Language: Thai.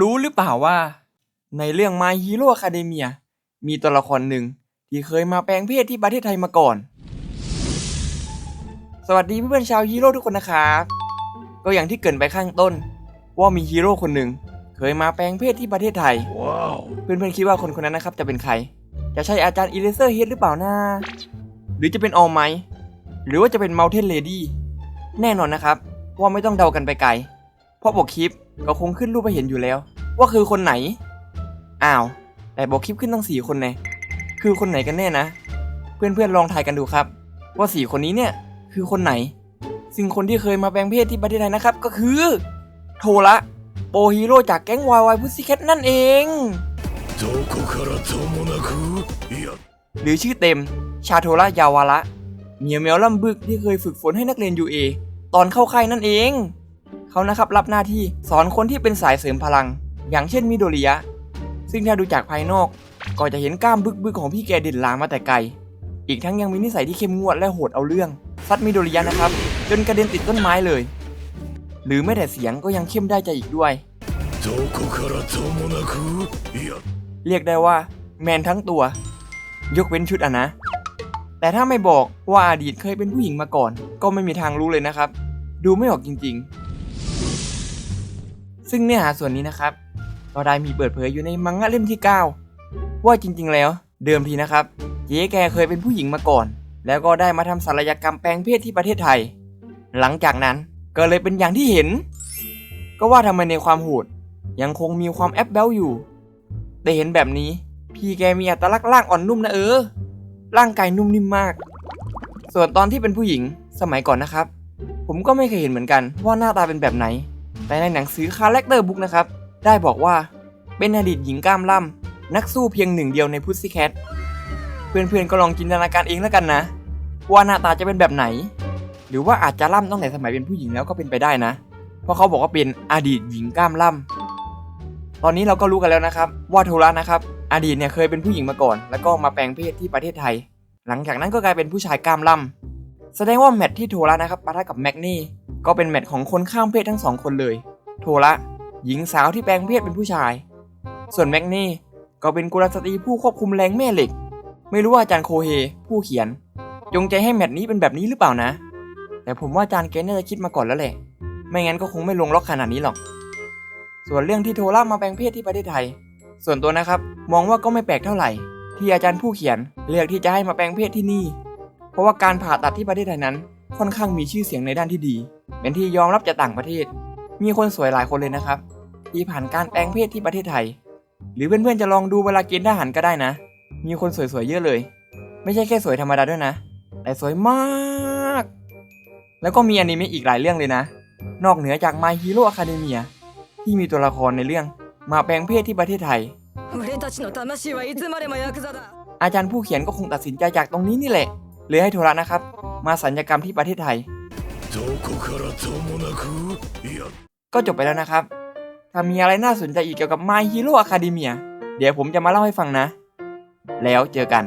รู้หรือเปล่าว่า ในเรื่อง My Hero Academia มีตัวละครหนึ่งที่เคยมาแปลงเพศที่ประเทศไทยมาก่อน สวัสดีเพื่อนๆชาวฮีโร่ทุกคนนะครับ ก็อย่างที่เกรินไปข้างต้น ว่ามีฮีโร่คนหนึ่งเคยมาแปลงเพศที่ประเทศไทย Wow. เพื่อนๆคิดว่าคนคนนั้นนะครับจะเป็นใคร จะใช่อาจารย์อีเลเซอร์เฮดหรือเปล่านะหรือจะเป็นออลไมหรือว่าจะเป็นเมลเทนเลดี้แน่นอนนะครับ ว่าไม่ต้องเดากันไปไกล พราะบอกคลิปก็คงขึ้นรูปไปเห็นอยู่แล้ว ว่าคือคนไหน อ้าว แต่บอกคลิปขึ้นตั้งสี่คนไงคือคนไหนกันแน่นะ เพื่อนๆลองทายกันดูครับ ว่าสี่คนนี้เนี่ยคือคนไหน ซึ่งคนที่เคยมาแปลงเพศที่ประเทศไทยนะครับ ก็คือ โทระโปฮีโร่จากแก๊งวายวายพุซี่แคทนั่นเองหรือชื่อเต็มชาโทระยาวาระเมียวเมียวลำบึกที่เคยฝึกฝนให้นักเรียนยูเอตอนเข้าค่ายนั่นเอง เขานะครับรับหน้าที่สอนคนที่เป็นสายเสริมพลัง อย่างเช่นมิโดริยะ ซึ่งถ้าดูจากภายนอกก็จะเห็นกล้ามบึกบึๆของพี่แกเด่นลางมาแต่ไกล อีกทั้งยังมีนิสัยที่เข้มงวดและโหดเอาเรื่องซัดมิโดริยะนะครับ จนกระเด็นติดต้นไม้เลย หรือแม้แต่เสียงก็ยังเข้มได้ใจอีกด้วยเรียกได้ว่า แมนทั้งตัว ยกเว้นชุดอะนะ แต่ถ้าไม่บอกว่าอดีตเคยเป็นผู้หญิงมาก่อน ก็ไม่มีทางรู้เลยนะครับ ดูไม่ออกจริง ซึ่งเนื้อหาส่วนนี้นะครับก็ได้มีเปิดเผยอยู่ในมังงะเล่มที่ 9 ว่าจริงๆแล้ว เดิมทีนะครับ เจ๊แกเคยเป็นผู้หญิงมาก่อน แล้วก็ได้มาทำศัลยกรรมแปลงเพศที่ประเทศไทย หลังจากนั้นก็เลยเป็นอย่างที่เห็น ก็ว่าทำไมในความโหดยังคงมีความแอปเบลอยู่ แต่เห็นแบบนี้ พี่แกมีอัตลักษณ์ร่างอ่อนนุ่มนะเออ ร่างกายนุ่มนิ่มมาก ส่วนตอนที่เป็นผู้หญิงสมัยก่อนนะครับ ผมก็ไม่เคยเห็นเหมือนกันว่าหน้าตาเป็นแบบไหน แต่ในหนังสือคาแรคเตอร์บุ๊กนะครับ ได้บอกว่าเป็นอดีตหญิงกล้ามล่ำนักสู้เพียงหนึ่งเดียวในพุซซี่แคทเพื่อนๆก็ลองจินตนาการเองแล้วกันนะ ว่าหน้าตาจะเป็นแบบไหน หรือว่าอาจจะล่ำตั้งแต่สมัยเป็นผู้หญิงแล้วก็เป็นไปได้นะ เพราะเขาบอกว่าเป็นอดีตหญิงกล้ามล่ำตอนนี้เราก็รู้กันแล้วนะครับ ว่าโทระนะครับ อดีตเนี่ยเคยเป็นผู้หญิงมาก่อน แล้วก็มาแปลงเพศที่ประเทศไทย หลังจากนั้นก็กลายเป็นผู้ชายกล้ามล่ำแสดงว่าแมตช์ที่โทระนะครับปะทะกับแมกนี่ ก็เป็นแมตช์ของคนข้ามเพศทั้งสองคนเลย โทระหญิงสาวที่แปลงเพศเป็นผู้ชาย ส่วนแม็กนี่ก็เป็นกุลสตรีผู้ควบคุมแรงแม่เหล็ก ไม่รู้ว่าอาจารย์โคเฮผู้เขียน จงใจให้แมตช์นี้เป็นแบบนี้หรือเปล่านะ แต่ผมว่าอาจารย์เกนน่าจะคิดมาก่อนแล้วแหละ ไม่งั้นก็คงไม่ลงล็อกขนาดนี้หรอก ส่วนเรื่องที่โทรมาแปลงเพศที่ประเทศไทย ส่วนตัวนะครับมองว่าก็ไม่แปลกเท่าไหร่ ที่อาจารย์ผู้เขียนเลือกที่จะให้มาแปลงเพศที่นี่ เพราะว่าการผ่าตัดที่ประเทศไทยนั้น ค่อนข้างมีชื่อเสียงในด้านที่ดี เป็นที่ยอมรับจากต่างประเทศ มีคนสวยหลายคนเลยนะครับ ที่ผ่านการแปลงเพศที่ประเทศไทย หรือเพื่อนๆจะลองดูเวลากินทหารก็ได้นะ มีคนสวยๆเยอะเลย ไม่ใช่แค่สวยธรรมดาด้วยนะ แต่สวยมาก แล้วก็มีอนิเมะอีกหลายเรื่องเลยนะ นอกเหนือจาก My Hero Academia ที่มีตัวละครในเรื่องมาแปลงเพศที่ประเทศไทย อาจารย์ผู้เขียนก็คงตัดสินใจจากตรงนี้นี่แหละเลยให้โทรนะครับ มาสัญญกรรมที่ประเทศไทย ก็จบไปแล้วนะครับ ถ้ามีอะไรน่าสนใจอีกเกี่ยวกับ My Hero Academia เดี๋ยวผมจะมาเล่าให้ฟังนะ แล้วเจอกัน